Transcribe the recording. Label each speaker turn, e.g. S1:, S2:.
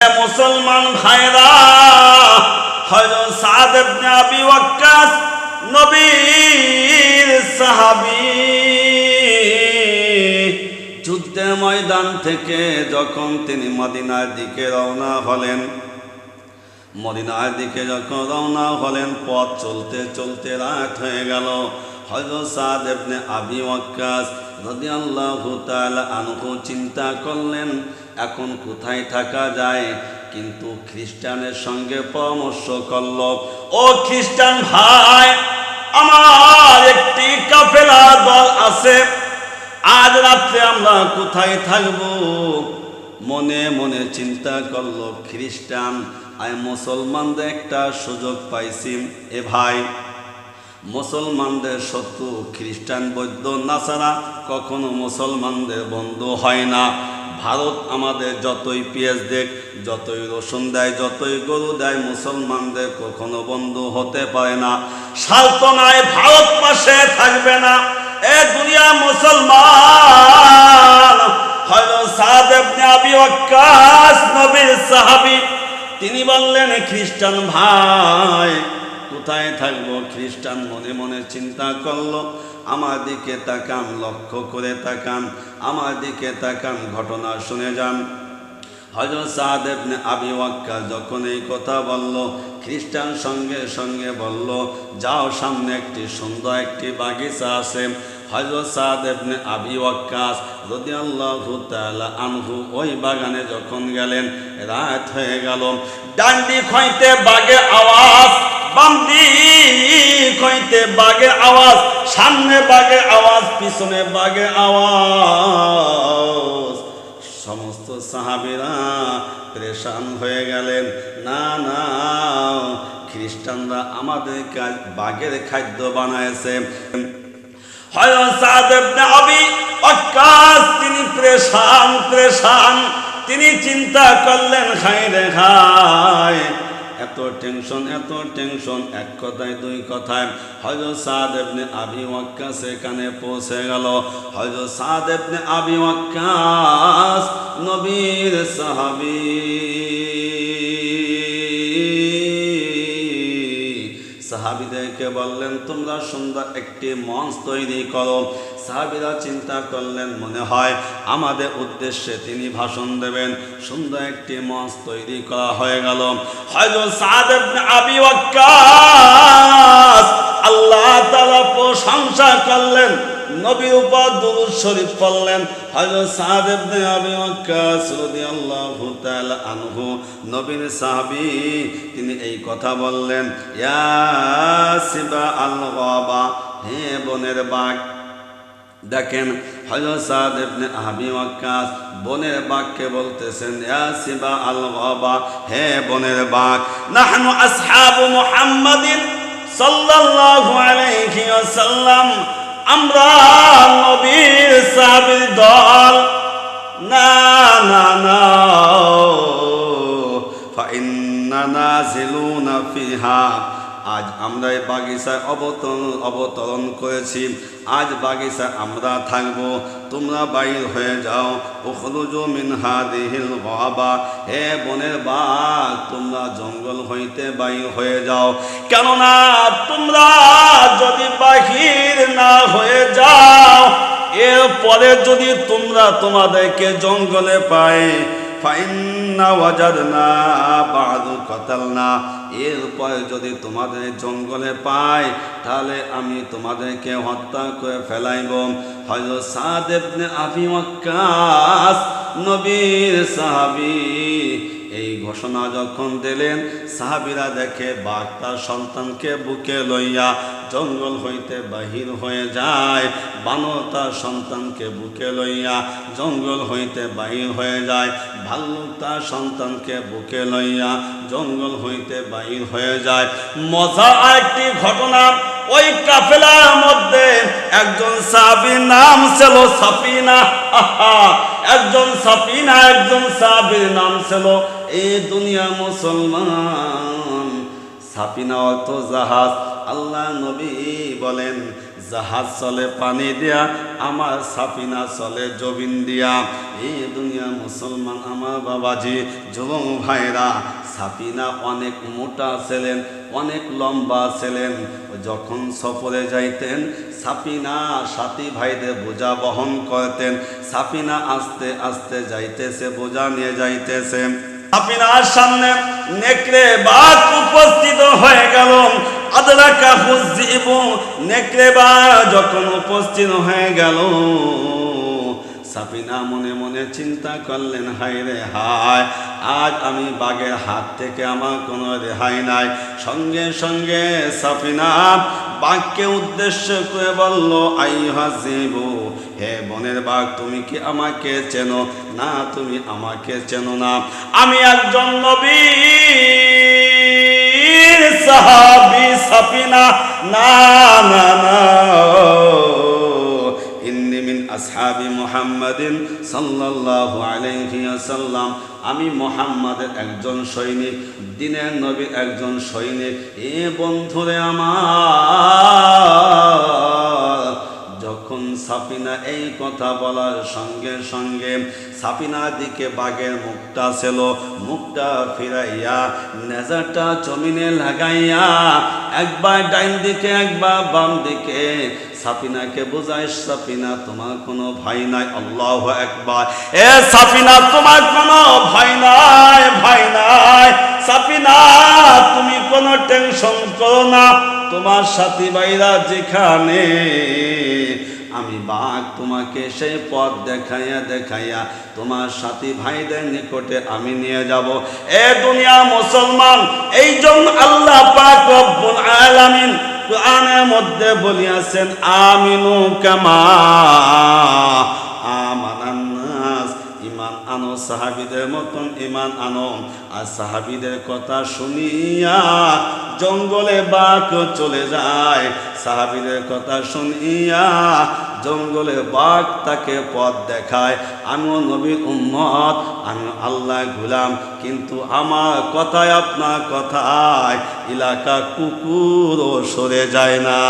S1: মুসলমান ভাইরা, হযরত সাদ ইবনে আবি ওয়াক্কাস নবীর সাহাবী। যুদ্ধের ময়দান থেকে যখন তিনি মদিনার দিকে রওনা হলেন, মদিনার দিকে যখন রওনা হলেন, পথ চলতে চলতে রাত হয়ে গেল। চিন্তা করলেন, এখন কোথায় থাকা যায়? কিন্তু খ্রিস্টানের সঙ্গে পরামর্শ করল, ও খ্রিস্টান ভাই, আমার একটি কাফেলা দল আছে। আজ রাত্রে আমরা কোথায় থাকব? মনে মনে চিন্তা করল, খ্রিস্টান আর মুসলমানদের একটা সুযোগ পাইছি। এ ভাই মুসলমানদের শত্রু খ্রিস্টান, বৌদ্ধ, নাসারা কখনো মুসলমানদের বন্ধু হয় না। ভারত আমাদের যতই পেঁয়াজ দেখ, যতই রসুন দেয়, যতই গরু দেয়, মুসলমানদের কখনো বন্ধু হতে পারে না। সালতনায় ভারত পাশে থাকবে না। এ দুনিয়া মুসলমান। নবীর সাহাবী, তিনি বললেন খ্রিস্টান ভাই কোথায় থাকব? খ্রিস্টান মনে মনে চিন্তা করল। আমার দিকে তাকান, লক্ষ্য করে তাকান। আমার দিকে তাকান, ঘটনা শুনে যান। হজরত সাদ ইবনে আবি ওয়াক্কাস যখন এই কথা বলল, খ্রিস্টান সঙ্গে সঙ্গে বলল, যাও, সামনে একটি সুন্দর একটি বাগিচা আছে। হজরত সাদ ইবনে আবি ওয়াক্কাস যদি তাআলা আনহু ওই বাগানে যখন গেলেন, রাত হয়ে গেল। ডান্ডি খইতে বাগে আওয়াজ বান্দি কইতে বাগে আওয়াজ, সামনে বাগে আওয়াজ, পিছনে বাগে আওয়াজ। সমস্ত সাহাবিরা পরেশান হয়ে গেলেন, না না, খ্রিস্টানরা আমাদের বাঘের খাদ্য বানায়ছে হযরত সাদ আবি ওয়াক্কাস, তিনি পরেশান পরেশান। তিনি চিন্তা করলেন খাই রে খায় এত টেনশন এত টেনশন, এক কথায়, দুই কথায়। হযরত সাদ ইবনে আবি ওয়াক্কা সেখানে পৌঁছে গেল। হযরত সাদ ইবনে আবি ওয়াক্কাস, নবীর সাহাবী। সাহাবিদেরকে বললেন, তোমরা সুন্দর একটি মঞ্চ তৈরি করো। সাহাবিরা চিন্তা করলেন, মনে হয় আমাদের উদ্দেশ্যে তিনি ভাষণ দেবেন। সুন্দর একটি মঞ্চ তৈরি করা হয়ে গেল। হয়তো সাদেব আবি আল্লাহ তালা প্রশংসা করলেন। নবীর উপর দুরূদ শরীফ পড়লেন হযরত সাদ ইবনে আবি ওয়াক্কাস রাদিয়াল্লাহু তাআলা আনহু। নবীর সাহাবী, তিনি এই কথা বললেন, ইয়া সিবা আল গাবা, হে বনের বাঘ। দেখেন, হযরত সাদ ইবনে আবি ওয়াক্কাস বনের বাঘকে বলতেছেন, ইয়া সিবা আল গাবা, হে বনের বাঘ। নাহনু আসহাবু মুহাম্মাদিন সাল্লাল্লাহু আলাইহি ওয়াসাল্লাম। আমরা নবীর সাহাবীর দল। না না না ফাইন্না নাজিলুনা ফিহা। আজ আমরা এই বাগিচায় অবতরণ অবতরণ করেছি। আজ বাগিচায় আমরা থাকব। তোমরা বাইর হয়ে যাও। উখরুজু মিন হাদিহিল গাবা হে বনের বাঘ, তোমরা জঙ্গল হইতে বাইর হয়ে যাও। কেননা তোমরা যদি বাহির না হয়ে যাও, এরপরে যদি তোমরা তোমাদেরকে জঙ্গলে পাই ফাইন্না যদি তোমাদের জঙ্গলে পাই, তাহলে আমি তোমাদেরকে হত্যা করে ফেলাইব। হয়তো ইবনে আবি নবীর সাহাবী। এই ঘোষণা যখন দিলেন সাহাবিরা দেখে বাঘ তার সন্তানকে বুকে লইয়া জঙ্গল হইতে বাহির হয়ে যায়। বানর তার সন্তানকে বুকে লইয়া জঙ্গল হইতে বাহির হয়ে যায়। ভাল্লুক তার সন্তানকে বুকে লইয়া জঙ্গল হইতে বাহির হয়ে যায়। মজা একটি ঘটনা ওই কাফেলার মধ্যে একজন সাবির নাম ছিল আহা, একজন সাফিনা একজন সাবির নাম ছিল এই দুনিয়া মুসলমান সাফিনা অত জাহাজ। আল্লাহ নবী বলেন, জাহাজ চলে পানি দিয়া, আমার সাফিনা চলে জবিন দিয়া। এই দুনিয়া মুসলমান আমার বাবাজি, যুবক ভাইরা সাফিনা অনেক মোটা ছিলেন, অনেক লম্বা ছিলেন। যখন সফরে যাইতেন সাফিনা সাথী ভাইদের বোঝা বহন করতেন। সাফিনা আস্তে আস্তে যাইতেছে, বোঝা নিয়ে যাইতেছে। সাফিনার সামনে নেকড়ে বাঘ উপস্থিত হয়ে গেল। আদরাকা হুজিব নেকড়ে বাঘ যখন উপস্থিত হয়ে গেল। সাফিনা মনে মনে চিন্তা করলেন হাই রে হায়, আজ আমি বাঘের হাত থেকে আমার কোনো রেহাই নাই। সঙ্গে সঙ্গে সাফিনা বাঘকে উদ্দেশ্য করে বলল আই হাসিবু হে বনের বাঘ, তুমি কি আমাকে চেনো? না, তুমি আমাকে চেনো না। আমি একজন নবী সাহাবি সাফিনা না না না আসহাবি মোহাম্মদিন সাল্লাল্লাহু আলাইহি ওয়াসাল্লাম। আমি মোহাম্মদের একজন সৈনিক, দিনের নবীর একজন সৈনিক। এ বন্ধুরে আমার যখন সাফিনা এই কথা বলার সঙ্গে সঙ্গে সাফিনার দিকে বাঘের মুখটা ছিল, মুখটা ফিরাইয়া নেজারটা জমিনে লাগাইয়া একবার ডাইন দিকে, একবার বাম দিকে। সাফিনাকে বোঝাই সাফিনা, তোমার কোনো ভাই নাই, আল্লাহ একবার এ সাফিনা, তোমার কোনো ভাই নাই ভাই নাই। সাফিনা, তুমি কোনো টেনশন করো না, তোমার সাথী ভাইরা যেখানে আমি বাঘ তোমাকে সেই পথ দেখাইয়া দেখাইয়া তোমার সাথী ভাইদের নিকটে আমি নিয়ে যাব। এ দুনিয়া মুসলমান এই জন্য আল্লাহ পাক রব্বুল আলামিন কোরআনের মধ্যে বলিয়াছেন, আমিনু কামা সাহাবিদের মতন ইমান আনো। আর সাহাবিদের কথা শুনিয়া জঙ্গলে বাঘ চলে যায়। সাহাবিদের কথা শুনিয়া জঙ্গলে বাঘ তাকে পথ দেখায়। আমিও নবীর উম্মত আমি আল্লাহ গুলাম। কিন্তু আমার কথায় আপনার কথায় এলাকা কুকুরও সরে যায় না।